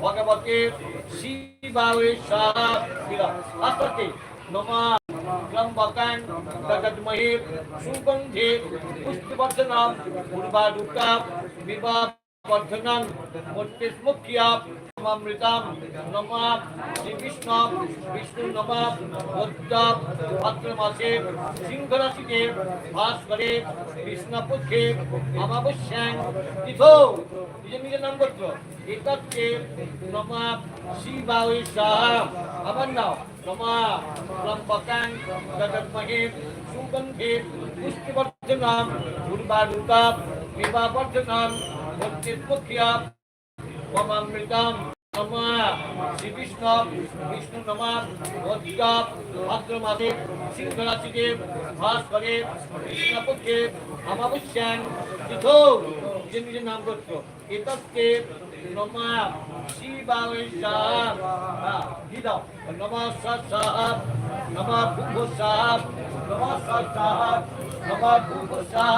ভগবতে শিবায় সাহা আস্তে নমা ত্রম্বকাং জগদ্মহে সুগন্ধে পুষ্পবর্ধনাম পূর্বাদুকা বিবাহ বর্ধনাম মূর্তিস্মুখ্যা অমৃতাম নমা। শ্রী বিষ্ণু বিষ্ণু নমা। ভদ্রাপ ভাদ্র মাসে সিংহ রাশিতে ভাস করে কৃষ্ণপক্ষে অমাবস্যাং তিথো। নিজের নিজের নাম করত এতকে নমা। শিবায় সাহা। আমার নাম নমা। ত্রম্বকাং জগন্মহে, সুগন্ধে, পুষ্টিবর্ধনাম পূর্বাদুকা বিবাহবর্ধনাম ভক্তিস্মুখ্যা মমামৃতাম নমা শ্রী বিষ্ণু বিষ্ণু নমা ভদ্রা ভাদ্র মাসে সিংহ রাশিতে ভাস করে কৃষ্ণপক্ষে অমাবস্যাং তিথো নিজের নিজের নাম করত এতকে নমা শিবায় সাহা দি দাও নমা সাহা নমা ভূভ সাহা নমা সাহা নমা ভূভ সাহা